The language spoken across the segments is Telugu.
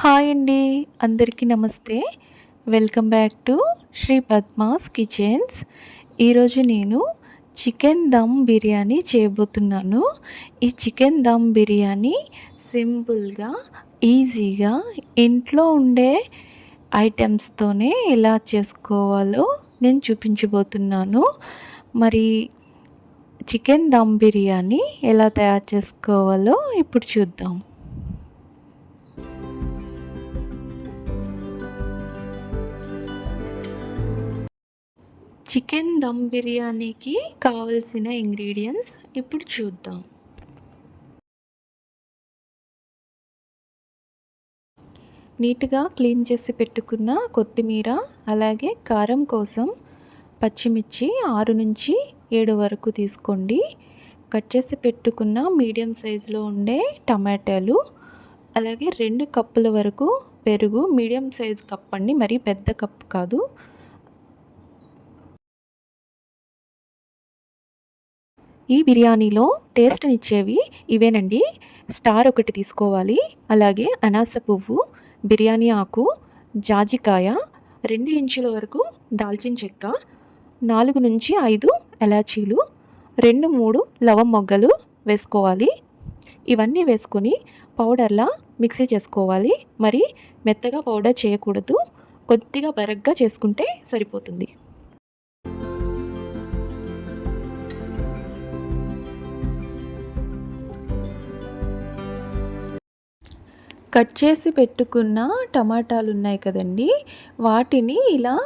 హాయ్ అండి అందరికీ నమస్తే. Welcome back to Sri Padma's kitchens. ఈరోజు నేను చికెన్ దమ్ బిర్యానీ చేయబోతున్నాను. ఈ చికెన్ దమ్ బిర్యానీ సింపుల్గా ఈజీగా ఇంట్లో ఉండే ఐటమ్స్తోనే ఎలా చేసుకోవాలో నేను చూపించబోతున్నాను. మరి చికెన్ దమ్ బిర్యానీ ఎలా తయారు చేసుకోవాలో ఇప్పుడు చూద్దాం. చికెన్ దమ్ బిర్యానీకి కావలసిన ఇంగ్రీడియంట్స్ ఇప్పుడు చూద్దాం. నీట్గా క్లీన్ చేసి పెట్టుకున్న కొత్తిమీర అలాగే కారం కోసం పచ్చిమిర్చి ఆరు నుంచి ఏడు వరకు తీసుకోండి. కట్ చేసి పెట్టుకున్న మీడియం సైజులో ఉండే టమాటాలు అలాగే రెండు కప్పుల వరకు పెరుగు మీడియం సైజ్ కప్ అండి మరీ పెద్ద కప్ కాదు. ఈ బిర్యానీలో టేస్ట్నిచ్చేవి ఇవేనండి. స్టార్ ఒకటి తీసుకోవాలి. అలాగే అనాస పువ్వు బిర్యానీ ఆకు జాజికాయ రెండు ఇంచుల వరకు దాల్చిన చెక్క నాలుగు నుంచి ఐదు ఎలాచీలు రెండు మూడు లవం మొగ్గలు వేసుకోవాలి. ఇవన్నీ వేసుకొని పౌడర్లా మిక్సీ చేసుకోవాలి. మరి మెత్తగా పౌడర్ చేయకూడదు. కొద్దిగా బరగ్గా చేసుకుంటే సరిపోతుంది. కట్ చేసి పెట్టుకున్న టమాటాలు ఉన్నాయి కదండి వాటిని ఇలా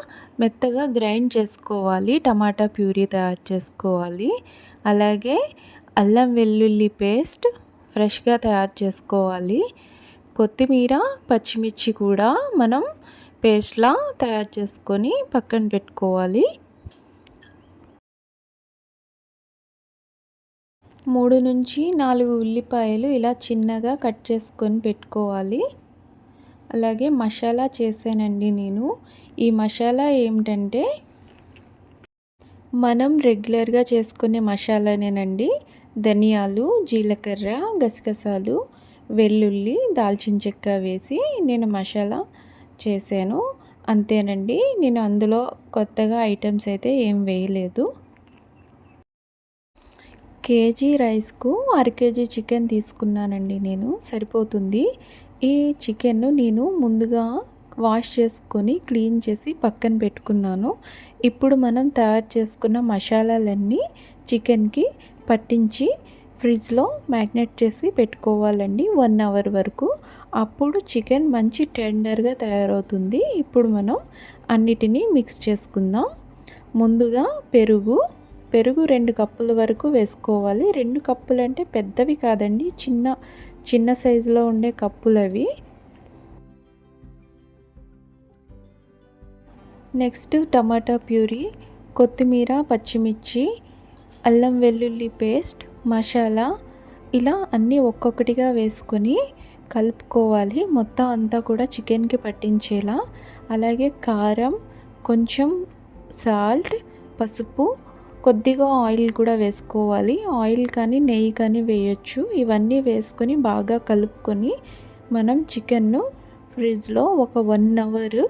మెత్తగా గ్రైండ్ చేసుకోవాలి టమాటా ప్యూరీ తయారు చేసుకోవాలి. అలాగే అల్లం వెల్లుల్లి పేస్ట్ ఫ్రెష్గా తయారు చేసుకోవాలి. కొత్తిమీర పచ్చిమిర్చి కూడా మనం పేస్ట్లా తయారు చేసుకొని పక్కన పెట్టుకోవాలి. మూడు నుంచి నాలుగు ఉల్లిపాయలు ఇలా చిన్నగా కట్ చేసుకొని పెట్టుకోవాలి. అలాగే మసాలా చేసానండి నేను. ఈ మసాలా ఏమిటంటే మనం రెగ్యులర్గా చేసుకునే మసాలానేనండి. ధనియాలు జీలకర్ర గసగసాలు వెల్లుల్లి దాల్చిన చెక్క వేసి నేను మసాలా చేశాను. అంతేనండి. నేను అందులో కొత్తగా ఐటమ్స్ అయితే ఏం వేయలేదు. కేజీ రైస్కు అర కేజీ చికెన్ తీసుకున్నానండి నేను సరిపోతుంది. ఈ చికెన్ను నేను ముందుగా వాష్ చేసుకొని క్లీన్ చేసి పక్కన పెట్టుకున్నాను. ఇప్పుడు మనం తయారు చేసుకున్న మసాలాలన్నీ చికెన్కి పట్టించి ఫ్రిడ్జ్లో మ్యాగ్నెట్ చేసి పెట్టుకోవాలండి వన్ అవర్ వరకు. అప్పుడు చికెన్ మంచి టెండర్గా తయారవుతుంది. ఇప్పుడు మనం అన్నిటినీ మిక్స్ చేసుకుందాం. ముందుగా పెరుగు పెరుగు రెండు కప్పుల వరకు వేసుకోవాలి. రెండు కప్పులు అంటే పెద్దవి కాదండి చిన్న చిన్న సైజులో ఉండే కప్పులు అవి. నెక్స్ట్ టమాటా ప్యూరీ కొత్తిమీర పచ్చిమిర్చి అల్లం వెల్లుల్లి పేస్ట్ మసాలా ఇలా అన్నీ ఒక్కొక్కటిగా వేసుకొని కలుపుకోవాలి. మొత్తం అంతా కూడా చికెన్కి పట్టించేలా. అలాగే కారం కొంచెం సాల్ట్ పసుపు కొద్దిగా ఆయిల్ కూడా వేసుకోవాలి. ఆయిల్ కానీ నెయ్యి కానీ వేయచ్చు. ఇవన్నీ వేసుకొని బాగా కలుపుకొని మనం చికెన్ను ఫ్రిడ్జ్లో ఒక వన్ అవర్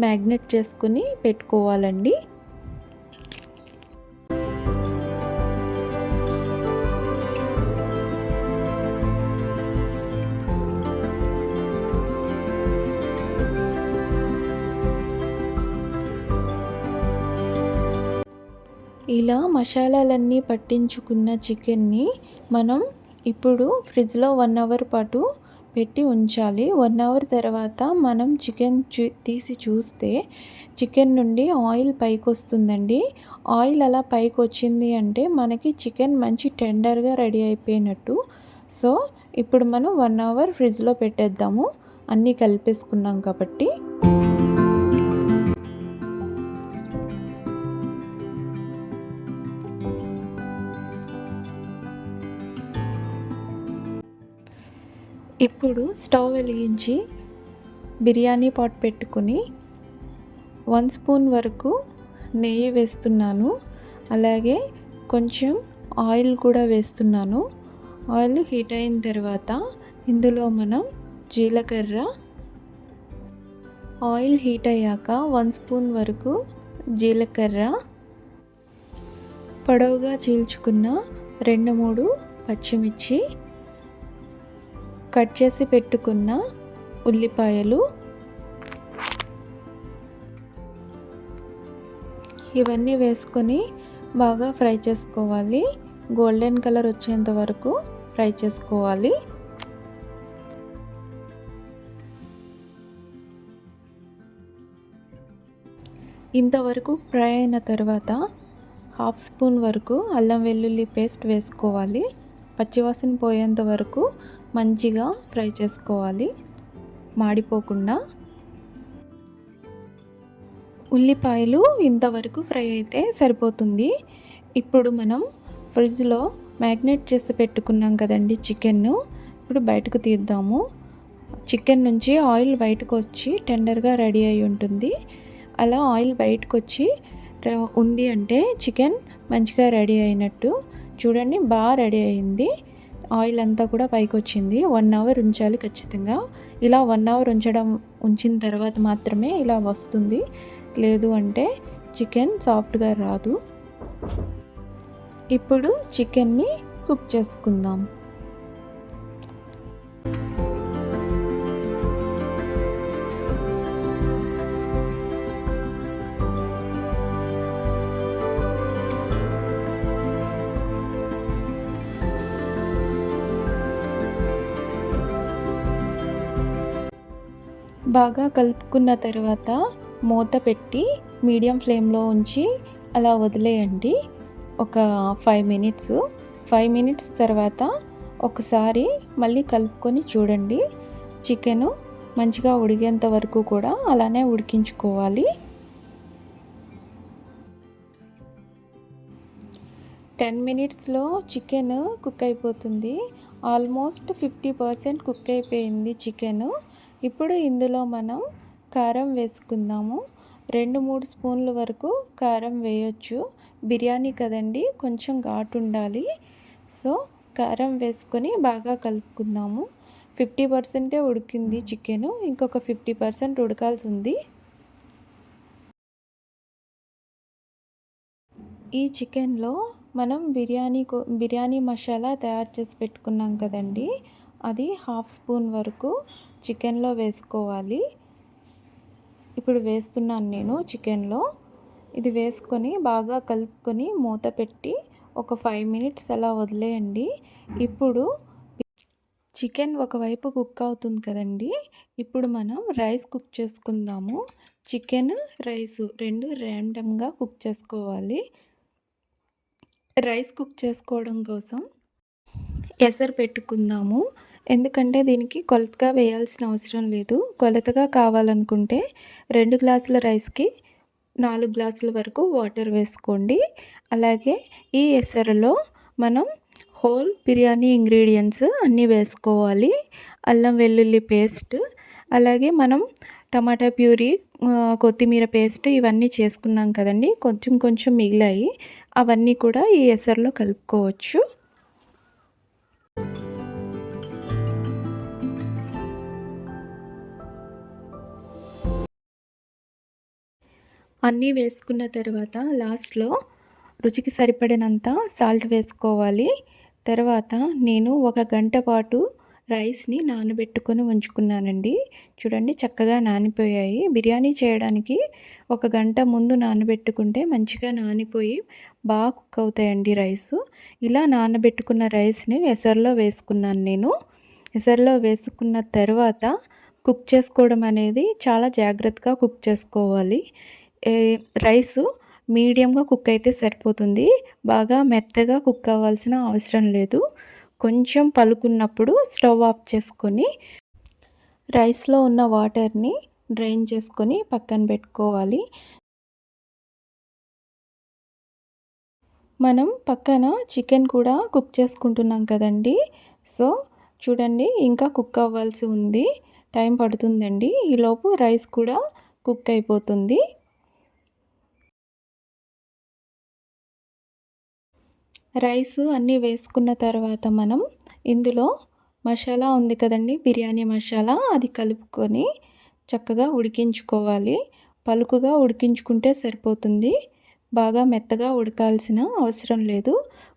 మ్యాగ్నెట్ చేసుకొని పెట్టుకోవాలండి. ఇలా మసాలాలన్నీ పట్టించుకున్న చికెన్ని మనం ఇప్పుడు ఫ్రిడ్జ్లో వన్ అవర్ పాటు పెట్టి ఉంచాలి. వన్ అవర్ తర్వాత మనం చికెన్ చూ తీసి చూస్తే చికెన్ నుండి ఆయిల్ పైకి వస్తుందండి ఆయిల్ అలా పైకి వచ్చింది అంటే మనకి చికెన్ మంచి టెండర్గా రెడీ అయిపోయినట్టు. సో ఇప్పుడు మనం వన్ అవర్ ఫ్రిడ్జ్లో పెట్టేద్దాము. అన్నీ కలిపేసుకున్నాం కాబట్టి. ఇప్పుడు స్టవ్ వెలిగించి బిర్యానీ పాట్ పెట్టుకుని వన్ స్పూన్ వరకు నెయ్యి వేస్తున్నాను. అలాగే కొంచెం ఆయిల్ కూడా వేస్తున్నాను. ఆయిల్ హీట్ అయిన తర్వాత ఇందులో మనం జీలకర్ర ఆయిల్ హీట్ అయ్యాక వన్ స్పూన్ వరకు జీలకర్ర పొడవుగా చీల్చుకున్న రెండు మూడు పచ్చిమిర్చి కట్ చేసి పెట్టుకున్న ఉల్లిపాయలు. ఇవన్నీ వేసుకొని బాగా ఫ్రై చేసుకోవాలి. గోల్డెన్ కలర్ వచ్చేంత వరకు ఫ్రై చేసుకోవాలి. ఇంతవరకు ఫ్రై అయిన తర్వాత హాఫ్ స్పూన్ వరకు అల్లం వెల్లుల్లి పేస్ట్ వేసుకోవాలి. పచ్చివాసన పోయేంత వరకు మంచిగా ఫ్రై చేసుకోవాలి. మాడిపోకుండా. ఉల్లిపాయలు ఇంతవరకు ఫ్రై అయితే సరిపోతుంది. ఇప్పుడు మనం ఫ్రిడ్జ్లో మ్యాగ్నేట్ చేసి పెట్టుకున్నాం కదండి చికెన్ను. ఇప్పుడు బయటకు తీద్దాము. చికెన్ నుంచి ఆయిల్ బయటకు వచ్చి టెండర్గా రెడీ అయి ఉంటుంది. అలా ఆయిల్ బయటకు వచ్చి ఉంది అంటే చికెన్ మంచిగా రెడీ అయినట్టు. చూడండి బాగా రెడీ అయింది. ఆయిల్ అంతా కూడా పైకి వచ్చింది. వన్ అవర్ ఉంచాలి ఖచ్చితంగా. ఇలా వన్ అవర్ ఉంచడం ఉంచిన తర్వాత మాత్రమే ఇలా వస్తుంది. లేదు అంటే చికెన్ సాఫ్ట్గా రాదు. ఇప్పుడు చికెన్ని కుక్ చేసుకుందాం. బాగా కలుపుకున్న తర్వాత మూత పెట్టి మీడియం ఫ్లేమ్లో ఉంచి అలా వదిలేయండి. ఒక ఫైవ్ మినిట్స్ ఫైవ్ మినిట్స్ తర్వాత ఒకసారి మళ్ళీ కలుపుకొని చూడండి. చికెను మంచిగా ఉడిగేంత వరకు కూడా అలానే ఉడికించుకోవాలి. టెన్ మినిట్స్లో చికెన్ కుక్ అయిపోతుంది. ఆల్మోస్ట్ ఫిఫ్టీ పర్సెంట్ కుక్ అయిపోయింది చికెను. ఇప్పుడు ఇందులో మనం కారం వేసుకుందాము. రెండు మూడు స్పూన్ల వరకు కారం వేయొచ్చు. బిర్యానీ కదండి కొంచెం ఘాటు ఉండాలి. సో కారం వేసుకొని బాగా కలుపుకుందాము. ఫిఫ్టీ పర్సెంటే ఉడికింది చికెను. ఇంకొక ఫిఫ్టీ పర్సెంట్ ఉడకాల్సి ఉంది. ఈ చికెన్లో మనం బిర్యానీ బిర్యానీ మసాలా తయారు చేసి పెట్టుకున్నాం కదండీ. అది హాఫ్ స్పూన్ వరకు చికెన్లో వేసుకోవాలి. ఇప్పుడు వేస్తున్నాను నేను చికెన్లో. ఇది వేసుకొని బాగా కలుపుకొని మూత పెట్టి ఒక ఫైవ్ మినిట్స్ అలా వదిలేయండి. ఇప్పుడు చికెన్ ఒకవైపు కుక్ అవుతుంది కదండి. ఇప్పుడు మనం రైస్ కుక్ చేసుకుందాము. చికెన్ రైస్ రెండు ర్యాండమ్గా కుక్ చేసుకోవాలి. రైస్ కుక్ చేసుకోవడం కోసం ఎసరు పెట్టుకుందాము. ఎందుకంటే దీనికి కొలతగా వేయాల్సిన అవసరం లేదు. కొలతగా కావాలనుకుంటే రెండు గ్లాసుల రైస్కి నాలుగు గ్లాసుల వరకు వాటర్ వేసుకోండి. అలాగే ఈ ఎసరులో మనం హోల్ బిర్యానీ ఇంగ్రీడియంట్స్ అన్నీ వేసుకోవాలి. అల్లం వెల్లుల్లి పేస్ట్ అలాగే మనం టమాటా ప్యూరీ కొత్తిమీర పేస్ట్ ఇవన్నీ చేసుకున్నాం కదండి. కొంచెం కొంచెం మిగిలాయి అవన్నీ కూడా ఈ ఎసరులో కలుపుకోవచ్చు. అన్నీ వేసుకున్న తర్వాత లాస్ట్లో రుచికి సరిపడినంత సాల్ట్ వేసుకోవాలి. తర్వాత నేను ఒక గంట పాటు రైస్ని నానబెట్టుకొని ఉంచుకున్నానండి. చూడండి చక్కగా నానిపోయాయి. బిర్యానీ చేయడానికి ఒక గంట ముందు నానబెట్టుకుంటే మంచిగా నానిపోయి బాగా కుక్ అవుతాయండి రైస్. ఇలా నానబెట్టుకున్న రైస్ని ఎసర్లో వేసుకున్నాను నేను. ఎసర్లో వేసుకున్న తర్వాత కుక్ చేసుకోవడం అనేది చాలా జాగ్రత్తగా కుక్ చేసుకోవాలి. రైస్ మీడియంగా కుక్ అయితే సరిపోతుంది. బాగా మెత్తగా కుక్ అవ్వాల్సిన అవసరం లేదు. కొంచెం పలుకున్నప్పుడు స్టవ్ ఆఫ్ చేసుకొని రైస్లో ఉన్న వాటర్ని డ్రైన్ చేసుకొని పక్కన పెట్టుకోవాలి. మనం పక్కన చికెన్ కూడా కుక్ చేసుకుంటున్నాం కదండి. సో చూడండి ఇంకా కుక్ అవ్వాల్సి ఉంది. టైం పడుతుందండి. ఈలోపు రైస్ కూడా కుక్ అయిపోతుంది. రైస్ అన్నీ వేసుకున్న తర్వాత మనం ఇందులో మసాలా ఉంది కదండి బిర్యానీ మసాలా. అది కలుపుకొని చక్కగా ఉడికించుకోవాలి. పలుకుగా ఉడికించుకుంటే సరిపోతుంది. బాగా మెత్తగా ఉడకాల్సిన అవసరం లేదు.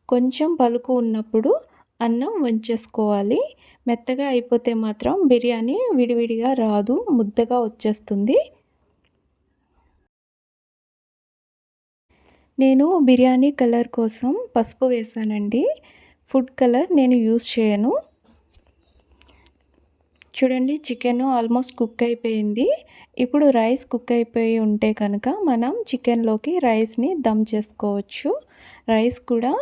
కొంచెం పలుకు ఉన్నప్పుడు అన్నం వంచేసుకోవాలి. మెత్తగా అయిపోతే మాత్రం బిర్యానీ విడివిడిగా రాదు ముద్దగా వచ్చేస్తుంది. నేను బిర్యానీ కలర్ కోసం పసుపు వేసానండి. ఫుడ్ కలర్ నేను యూస్ చేయను. చూడండి చికెన్ ఆల్మోస్ట్ కుక్ అయిపోయింది. ఇప్పుడు రైస్ కుక్ అయిపోయి ఉంటే కనుక మనం చికెన్లోకి రైస్ని దమ్ చేసుకోవచ్చు. రైస్ కూడా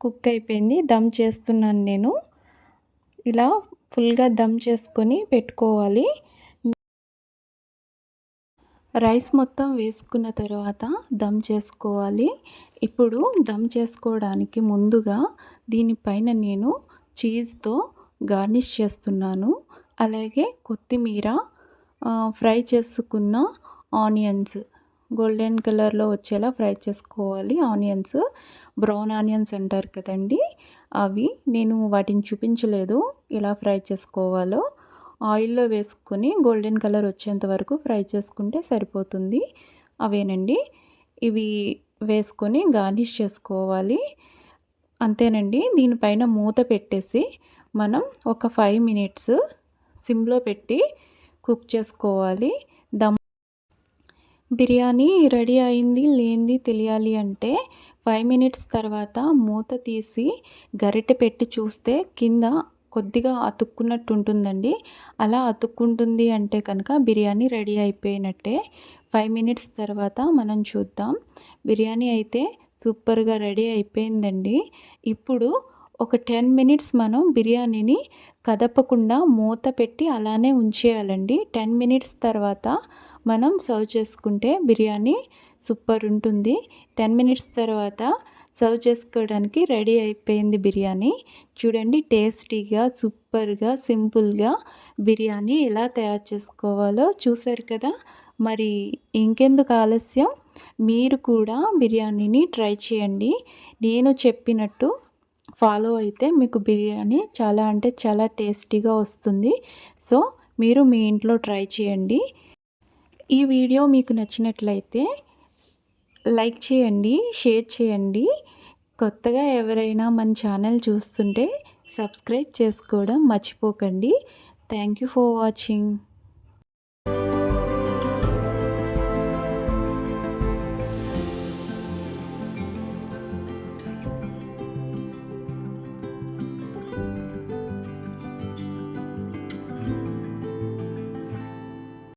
కుక్ అయిపోయింది దమ్ చేస్తున్నాను నేను. ఇలా ఫుల్గా దమ్ చేసుకొని పెట్టుకోవాలి. రైస్ మొత్తం వేసుకున్న తర్వాత దమ్ చేసుకోవాలి. ఇప్పుడు దమ్ చేసుకోవడానికి ముందుగా దీనిపైన నేను చీజ్తో గార్నిష్ చేస్తున్నాను. అలాగే కొత్తిమీర ఫ్రై చేసుకున్న ఆనియన్స్ గోల్డెన్ కలర్లో వచ్చేలా ఫ్రై చేసుకోవాలి. ఆనియన్స్ బ్రౌన్ ఆనియన్స్ అంటారు కదండి. అవి నేను వాటిని చూపించలేదు ఎలా ఫ్రై చేసుకోవాలో. ఆయిల్లో వేసుకొని గోల్డెన్ కలర్ వచ్చేంత వరకు ఫ్రై చేసుకుంటే సరిపోతుంది. అవేనండి. ఇవి వేసుకొని గార్నిష్ చేసుకోవాలి. అంతేనండి. దీనిపైన మూత పెట్టేసి మనం ఒక ఫైవ్ మినిట్స్ సిమ్లో పెట్టి కుక్ చేసుకోవాలి. దమ్ బిర్యానీ రెడీ అయింది లేనిది తెలియాలి అంటే ఫైవ్ మినిట్స్ తర్వాత మూత తీసి గరిటె పెట్టి చూస్తే కింద కొద్దిగా అతుక్కున్నట్టు ఉంటుందండి అలా అతుక్కుంటుంది అంటే కనుక బిర్యానీ రెడీ అయిపోయినట్టే. ఫైవ్ మినిట్స్ తర్వాత మనం చూద్దాం. బిర్యానీ అయితే సూపర్గా రెడీ అయిపోయిందండి. ఇప్పుడు ఒక టెన్ మినిట్స్ మనం బిర్యానీని కదపకుండా మూత పెట్టి అలానే ఉంచేయాలండి. టెన్ మినిట్స్ తర్వాత మనం సర్వ్ చేసుకుంటే బిర్యానీ సూపర్ ఉంటుంది. టెన్ మినిట్స్ తర్వాత సర్వ్ చేసుకోవడానికి రెడీ అయిపోయింది బిర్యానీ. చూడండి టేస్టీగా సూపర్గా సింపుల్గా బిర్యానీ ఎలా తయారు చేసుకోవాలో చూసారు కదా? మరి ఇంకెందుకు ఆలస్యం? మీరు కూడా బిర్యానీని ట్రై చేయండి. నేను చెప్పినట్టు ఫాలో అయితే మీకు బిర్యానీ చాలా అంటే చాలా టేస్టీగా వస్తుంది. సో మీరు మీ ఇంట్లో ట్రై చేయండి. ఈ వీడియో మీకు నచ్చినట్లయితే లైక్ చేయండి షేర్ చేయండి. కొత్తగా ఎవరైనా మన ఛానల్ చూస్తుంటే సబ్స్క్రైబ్ చేసుకోవడం మర్చిపోకండి. Thank you for watching.